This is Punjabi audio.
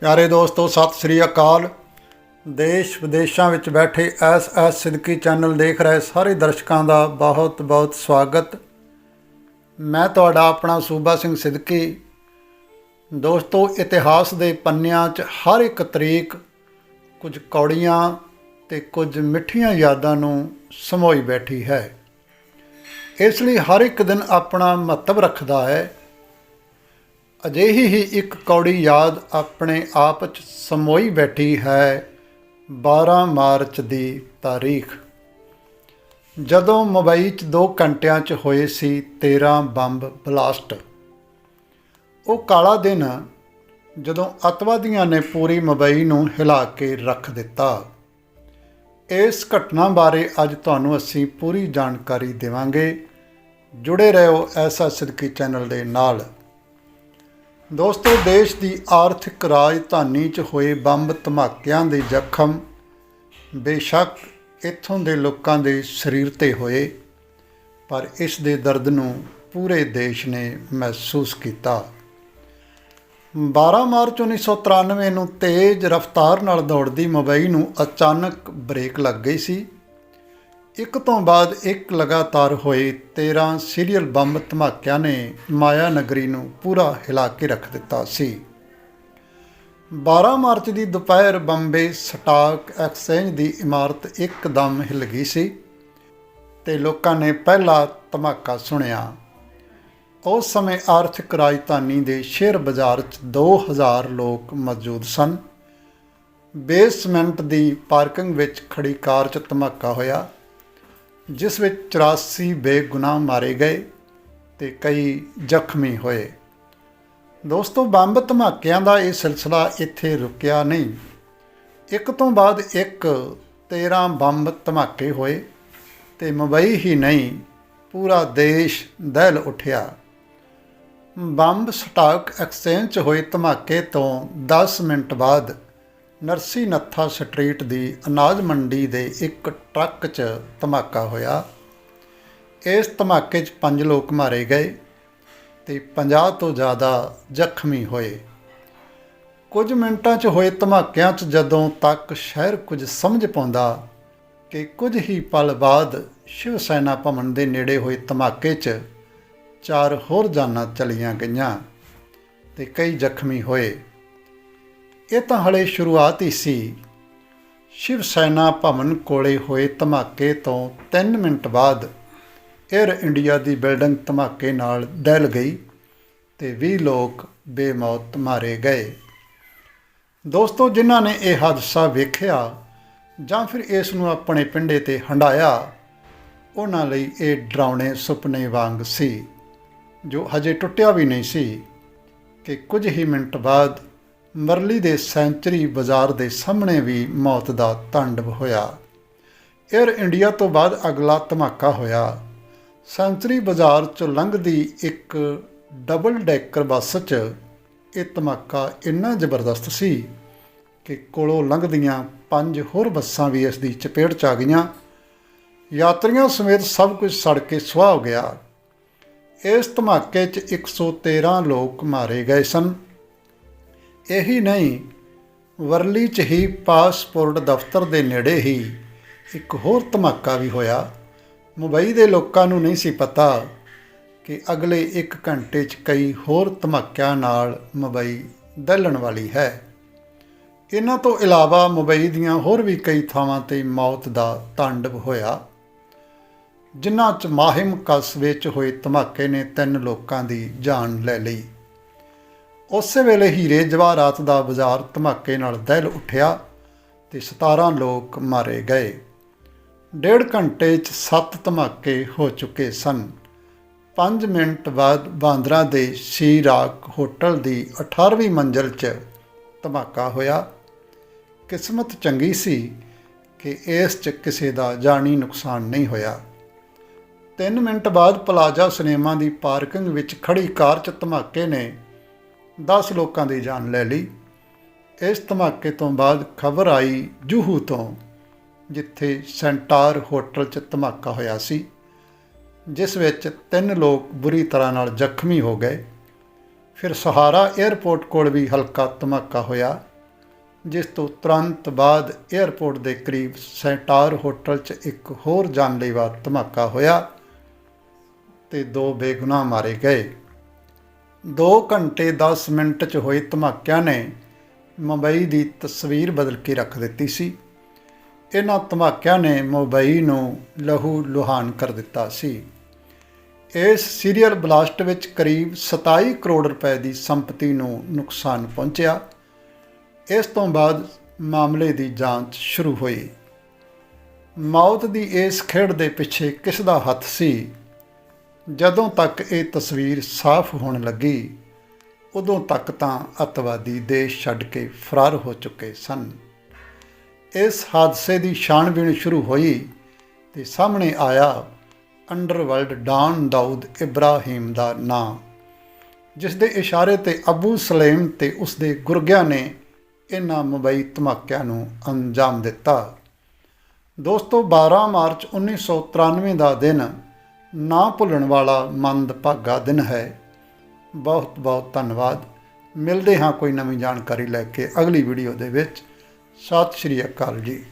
ਪਿਆਰੇ ਦੋਸਤੋ, ਸਤਿ ਸ੍ਰੀ ਅਕਾਲ। ਦੇਸ਼ ਵਿਦੇਸ਼ਾਂ ਵਿੱਚ ਬੈਠੇ ਐਸ ਐਸ ਸਿੱਦਕੀ ਚੈਨਲ ਦੇਖ ਰਹੇ ਸਾਰੇ ਦਰਸ਼ਕਾਂ ਦਾ ਬਹੁਤ ਬਹੁਤ ਸਵਾਗਤ। ਮੈਂ ਤੁਹਾਡਾ ਆਪਣਾ ਸੂਬਾ ਸਿੰਘ ਸਿੱਦਕੀ ਦੋਸਤੋ, ਇਤਿਹਾਸ ਦੇ ਪੰਨਿਆਂ 'ਚ ਹਰ ਇੱਕ ਤਰੀਕ ਕੁਝ ਕੌੜੀਆਂ ਤੇ ਕੁਝ ਮਿੱਠੀਆਂ ਯਾਦਾਂ ਨੂੰ ਸਮੋਈ ਬੈਠੀ ਹੈ। ਇਸ ਲਈ ਹਰ ਇੱਕ ਦਿਨ ਆਪਣਾ ਮਹੱਤਵ ਰੱਖਦਾ ਹੈ ਅਜਿਹੀ ਹੀ ਇੱਕ ਕੌੜੀ ਯਾਦ ਆਪਣੇ ਆਪ 'ਚ ਸਮੋਈ ਬੈਠੀ ਹੈ 12 ਮਾਰਚ ਦੀ ਤਾਰੀਖ। ਜਦੋਂ ਮੁੰਬਈ 'ਚ 2 ਘੰਟਿਆਂ 'ਚ ਹੋਏ ਸੀ 13 ਬੰਬ ਬਲਾਸਟ, ਉਹ ਕਾਲਾ ਦਿਨ ਜਦੋਂ ਅਤਵਾਦੀਆਂ ਨੇ ਪੂਰੀ ਮੁੰਬਈ ਨੂੰ ਹਿਲਾ ਕੇ ਰੱਖ ਦਿੱਤਾ। ਇਸ ਘਟਨਾ ਬਾਰੇ ਅੱਜ ਤੁਹਾਨੂੰ ਅਸੀਂ ਪੂਰੀ ਜਾਣਕਾਰੀ ਦੇਵਾਂਗੇ। ਜੁੜੇ ਰਹੋ ਐਸਾ ਸਿੱਧਕੀ ਚੈਨਲ ਦੇ ਨਾਲ। ਦੋਸਤੋ, ਦੇਸ਼ ਦੀ ਆਰਥਿਕ ਰਾਜਧਾਨੀ 'ਚ ਹੋਏ ਬੰਬ ਧਮਾਕਿਆਂ ਦੇ ਜ਼ਖਮ ਬੇਸ਼ੱਕ ਇੱਥੋਂ ਦੇ ਲੋਕਾਂ ਦੇ ਸਰੀਰ ਤੇ ਹੋਏ, ਪਰ ਇਸ ਦੇ ਦਰਦ ਨੂੰ ਪੂਰੇ ਦੇਸ਼ ਨੇ ਮਹਿਸੂਸ ਕੀਤਾ। 12 ਮਾਰਚ 1993 ਨੂੰ ਤੇਜ਼ ਰਫ਼ਤਾਰ ਨਾਲ ਦੌੜਦੀ ਮੁੰਬਈ ਨੂੰ ਅਚਾਨਕ ਬ੍ਰੇਕ ਲੱਗ ਗਈ ਸੀ। ਇੱਕ ਤੋਂ ਬਾਅਦ ਇੱਕ ਲਗਾਤਾਰ ਹੋਏ 13 ਸੀਰੀਅਲ ਬੰਬ ਧਮਾਕਿਆਂ ਨੇ ਮਾਇਆ ਨਗਰੀ ਨੂੰ ਪੂਰਾ ਹਿਲਾ ਕੇ ਰੱਖ ਦਿੱਤਾ ਸੀ। 12 ਮਾਰਚ ਦੀ ਦੁਪਹਿਰ ਬੰਬੇ ਸਟਾਕ ਐਕਸਚੇਂਜ ਦੀ ਇਮਾਰਤ ਇੱਕਦਮ ਹਿਲ ਗਈ ਸੀ ਤੇ ਲੋਕਾਂ ਨੇ ਪਹਿਲਾ ਧਮਾਕਾ ਸੁਣਿਆ। ਉਸ ਸਮੇਂ ਆਰਥਿਕ ਰਾਜਧਾਨੀ ਦੇ ਸ਼ੇਅਰ ਬਾਜ਼ਾਰ 'ਚ 2000 ਲੋਕ ਮੌਜੂਦ ਸਨ। ਬੇਸਮੈਂਟ ਦੀ ਪਾਰਕਿੰਗ ਵਿੱਚ ਖੜੀ ਕਾਰ 'ਚ ਧਮਾਕਾ ਹੋਇਆ। ਜਿਸ ਵਿੱਚ 84 ਬੇਗੁਨਾਹ ਮਾਰੇ ਗਏ ਤੇ ਕਈ ਜ਼ਖਮੀ ਹੋਏ। ਦੋਸਤੋ, ਬੰਬ ਧਮਾਕਿਆਂ ਦਾ ਇਹ ਸਿਲਸਿਲਾ ਇੱਥੇ ਰੁਕਿਆ ਨਹੀਂ। ਇੱਕ ਤੋਂ ਬਾਅਦ ਇੱਕ 13 ਬੰਬ ਧਮਾਕੇ ਹੋਏ ਤੇ ਮੁੰਬਈ ਹੀ ਨਹੀਂ, ਪੂਰਾ ਦੇਸ਼ ਦਹਿਲ ਉੱਠਿਆ। ਬੰਬ ਸਟਾਕ ਐਕਸਚੇਂਜ 'ਚ ਹੋਏ ਧਮਾਕੇ ਤੋਂ 10 ਮਿੰਟ ਬਾਅਦ ਨਰਸੀ ਨੱਥਾ ਸਟਰੀਟ ਦੀ ਅਨਾਜ ਮੰਡੀ ਦੇ ਇੱਕ ਟਰੱਕ 'ਚ ਧਮਾਕਾ ਹੋਇਆ। ਇਸ ਧਮਾਕੇ 'ਚ ਪੰਜ ਲੋਕ ਮਾਰੇ ਗਏ ਤੇ 50 ਤੋਂ ਜ਼ਿਆਦਾ ਜ਼ਖਮੀ ਹੋਏ। ਕੁਝ ਮਿੰਟਾਂ 'ਚ ਹੋਏ ਧਮਾਕਿਆਂ 'ਚ ਜਦੋਂ ਤੱਕ ਸ਼ਹਿਰ ਕੁਝ ਸਮਝ ਪਾਉਂਦਾ ਕਿ ਕੁਝ ਹੀ ਪਲ ਬਾਅਦ ਸ਼ਿਵ ਸੈਨਾ ਭਵਨ ਦੇ ਨੇੜੇ ਹੋਏ ਧਮਾਕੇ 'ਚ ਚਾਰ ਹੋਰ ਜਾਨਾਂ ਚਲੀਆਂ ਗਈਆਂ ਤੇ ਕਈ ਜ਼ਖਮੀ ਹੋਏ। ਇਹ ਤਾਂ ਹਲੇ ਸ਼ੁਰੂਆਤ ਹੀ ਸੀ। ਸ਼ਿਵ ਸੈਨਾ ਭਵਨ ਕੋਲੇ ਹੋਏ ਧਮਾਕੇ ਤੋਂ 3 ਮਿੰਟ ਬਾਅਦ 에ਅਰ ਇੰਡੀਆ ਦੀ ਬਿਲਡਿੰਗ ਧਮਾਕੇ ਨਾਲ ਡਹਿਲ ਗਈ ਤੇ 20 ਲੋਕ ਬੇਮੌਤ ਮਾਰੇ ਗਏ। ਦੋਸਤੋ, ਜਿਨ੍ਹਾਂ ਨੇ ਇਹ ਹਾਦਸਾ ਵੇਖਿਆ ਜਾਂ ਫਿਰ ਇਸ ਨੂੰ ਆਪਣੇ ਪਿੰਡੇ ਤੇ ਹੰਡਾਇਆ ਉਹਨਾਂ ਲਈ ਇਹ ਡਰਾਉਣੇ ਸੁਪਨੇ ਵਾਂਗ ਸੀ, ਜੋ ਹਜੇ ਟੁੱਟਿਆ ਵੀ ਨਹੀਂ ਸੀ ਕਿ ਕੁਝ ਹੀ ਮਿੰਟ ਬਾਅਦ ਮਰਲੀ ਦੇ ਸੈਂਚਰੀ ਬਾਜ਼ਾਰ ਦੇ ਸਾਹਮਣੇ ਵੀ ਮੌਤ ਦਾ ਤਾਂਡਵ ਹੋਇਆ। 에ਅਰ ਇੰਡੀਆ ਤੋਂ ਬਾਅਦ ਅਗਲਾ ਧਮਾਕਾ ਹੋਇਆ। ਸੈਂਚਰੀ ਬਾਜ਼ਾਰ ਚੋਂ ਲੰਘਦੀ ਇੱਕ ਡਬਲ ਡੈਕਰ ਬੱਸ 'ਚ ਇਹ ਧਮਾਕਾ ਇੰਨਾ ਜ਼ਬਰਦਸਤ ਸੀ ਕਿ ਕੋਲੋਂ ਲੰਘਦੀਆਂ ਪੰਜ ਹੋਰ ਬੱਸਾਂ ਵੀ ਇਸ ਦੀ ਚਪੇਟ 'ਚ ਆ ਗਈਆਂ। ਯਾਤਰੀਆਂ ਸਮੇਤ ਸਭ ਕੁਝ ਸੜ ਕੇ ਸੁਆਹ ਹੋ ਗਿਆ। ਇਸ ਧਮਾਕੇ 'ਚ 113 ਲੋਕ ਮਾਰੇ ਗਏ ਸਨ। ਇਹੀ ਨਹੀਂ, ਵਰਲੀ 'ਚ ਹੀ ਪਾਸਪੋਰਟ ਦਫ਼ਤਰ ਦੇ ਨੇੜੇ ਹੀ ਇੱਕ ਹੋਰ ਧਮਾਕਾ ਵੀ ਹੋਇਆ। ਮੁੰਬਈ ਦੇ ਲੋਕਾਂ ਨੂੰ ਨਹੀਂ ਸੀ ਪਤਾ ਕਿ ਅਗਲੇ 1 ਘੰਟੇ 'ਚ ਕਈ ਹੋਰ ਧਮਾਕਿਆਂ ਨਾਲ ਮੁੰਬਈ ਦਹਿਲਣ ਵਾਲੀ ਹੈ। ਇਹਨਾਂ ਤੋਂ ਇਲਾਵਾ ਮੁੰਬਈ ਦੀਆਂ ਹੋਰ ਵੀ ਕਈ ਥਾਵਾਂ ਤੇ ਮੌਤ ਦਾ ਤਾਂਡਵ ਹੋਇਆ। ਜਿਨ੍ਹਾਂ 'ਚ ਮਾਹਿਮ ਕਸਬੇ 'ਚ ਹੋਏ ਧਮਾਕੇ ਨੇ ਤਿੰਨ ਲੋਕਾਂ ਦੀ ਜਾਨ ਲੈ ਲਈ। ਉਸੇ ਵੇਲੇ ਹੀਰੇ ਜਵਾਹਰਾਤ ਦਾ ਬਾਜ਼ਾਰ ਧਮਾਕੇ ਨਾਲ ਦਹਿਲ ਉੱਠਿਆ ਤੇ 17 ਲੋਕ ਮਾਰੇ ਗਏ। ਡੇਢ ਘੰਟੇ 'ਚ 7 ਧਮਾਕੇ ਹੋ ਚੁੱਕੇ ਸਨ। 5 ਮਿੰਟ ਬਾਅਦ ਬਾਂਦਰਾ ਦੇ ਸ਼ੀਰਾਕ ਹੋਟਲ ਦੀ 18ਵੀਂ ਮੰਜ਼ਲ 'ਚ ਧਮਾਕਾ ਹੋਇਆ। ਕਿਸਮਤ ਚੰਗੀ ਸੀ ਕਿ ਇਸ 'ਚ ਕਿਸੇ ਦਾ ਜਾਨੀ ਨੁਕਸਾਨ ਨਹੀਂ ਹੋਇਆ। 3 ਮਿੰਟ ਬਾਅਦ ਪਲਾਜ਼ਾ ਸਿਨੇਮਾ ਦੀ ਪਾਰਕਿੰਗ ਵਿੱਚ ਖੜੀ ਕਾਰ 'ਚ ਧਮਾਕੇ ਨੇ 10 ਲੋਕਾਂ ਦੀ ਜਾਨ ਲੈ ਲਈ। ਇਸ ਧਮਾਕੇ ਤੋਂ ਬਾਅਦ ਖਬਰ ਆਈ ਜੂਹੂ ਤੋਂ, ਜਿੱਥੇ ਸੈਂਟਾਰ ਹੋਟਲ 'ਚ ਧਮਾਕਾ ਹੋਇਆ ਸੀ, ਜਿਸ ਵਿੱਚ ਤਿੰਨ ਲੋਕ ਬੁਰੀ ਤਰ੍ਹਾਂ ਨਾਲ ਜ਼ਖਮੀ ਹੋ ਗਏ। ਫਿਰ ਸਹਾਰਾ 에ਅਰਪੋਰਟ ਕੋਲ ਵੀ ਹਲਕਾ ਧਮਾਕਾ ਹੋਇਆ, ਜਿਸ ਤੋਂ ਤੁਰੰਤ ਬਾਅਦ 에ਅਰਪੋਰਟ ਦੇ ਕਰੀਬ ਸੈਂਟਾਰ ਹੋਟਲ 'ਚ ਇੱਕ ਹੋਰ ਜਾਨਲੇਵਾ ਧਮਾਕਾ ਹੋਇਆ ਤੇ ਦੋ ਬੇਗੁਨਾਹ ਮਾਰੇ ਗਏ। 2 ਘੰਟੇ 10 ਮਿੰਟ 'ਚ ਹੋਏ ਧਮਾਕਿਆਂ ਨੇ ਮੁੰਬਈ ਦੀ ਤਸਵੀਰ ਬਦਲ ਕੇ ਰੱਖ ਦਿੱਤੀ ਸੀ। ਇਹਨਾਂ ਧਮਾਕਿਆਂ ਨੇ ਮੁੰਬਈ ਨੂੰ ਲਹੂ ਲੁਹਾਨ ਕਰ ਦਿੱਤਾ ਸੀ। ਇਸ ਸੀਰੀਅਲ ਬਲਾਸਟ ਵਿੱਚ ਕਰੀਬ 27 ਕਰੋੜ ਰੁਪਏ ਦੀ ਸੰਪਤੀ ਨੂੰ ਨੁਕਸਾਨ ਪਹੁੰਚਿਆ। ਇਸ ਤੋਂ ਬਾਅਦ ਮਾਮਲੇ ਦੀ ਜਾਂਚ ਸ਼ੁਰੂ ਹੋਈ। ਮੌਤ ਦੀ ਇਸ ਖੇਡ ਦੇ ਪਿੱਛੇ ਕਿਸ ਦਾ ਹੱਥ ਸੀ? ਜਦੋਂ ਤੱਕ ਇਹ ਤਸਵੀਰ ਸਾਫ਼ ਹੋਣ ਲੱਗੀ, ਉਦੋਂ ਤੱਕ ਤਾਂ ਅਤਵਾਦੀ ਦੇਸ਼ ਛੱਡ ਕੇ ਫਰਾਰ ਹੋ ਚੁੱਕੇ ਸਨ। ਇਸ ਹਾਦਸੇ ਦੀ ਛਾਣਬੀਣ ਸ਼ੁਰੂ ਹੋਈ ਤੇ ਸਾਹਮਣੇ ਆਇਆ ਅੰਡਰਵਰਲਡ ਡਾਨ ਦਾਊਦ ਇਬਰਾਹੀਮ ਦਾ ਨਾਂ ਜਿਸ ਦੇ ਇਸ਼ਾਰੇ ਤੇ ਅਬੂ ਸਲੇਮ ਤੇ ਉਸ ਦੇ ਗੁਰਗਿਆਂ ਨੇ ਇਹਨਾਂ ਮੁੰਬਈ ਧਮਾਕਿਆਂ ਨੂੰ ਅੰਜਾਮ ਦਿੱਤਾ। ਦੋਸਤੋ 12 ਮਾਰਚ 1993 ਦਾ ਦਿਨ ਨਾ ਭੁੱਲਣ ਵਾਲਾ ਮੰਦਭਾਗਾ ਦਿਨ ਹੈ। ਬਹੁਤ ਬਹੁਤ ਧੰਨਵਾਦ। ਮਿਲਦੇ ਹਾਂ ਕੋਈ ਨਵੀਂ ਜਾਣਕਾਰੀ ਲੈ ਕੇ ਅਗਲੀ ਵੀਡੀਓ ਦੇ ਵਿੱਚ। ਸਤਿ ਸ਼੍ਰੀ ਅਕਾਲ ਜੀ।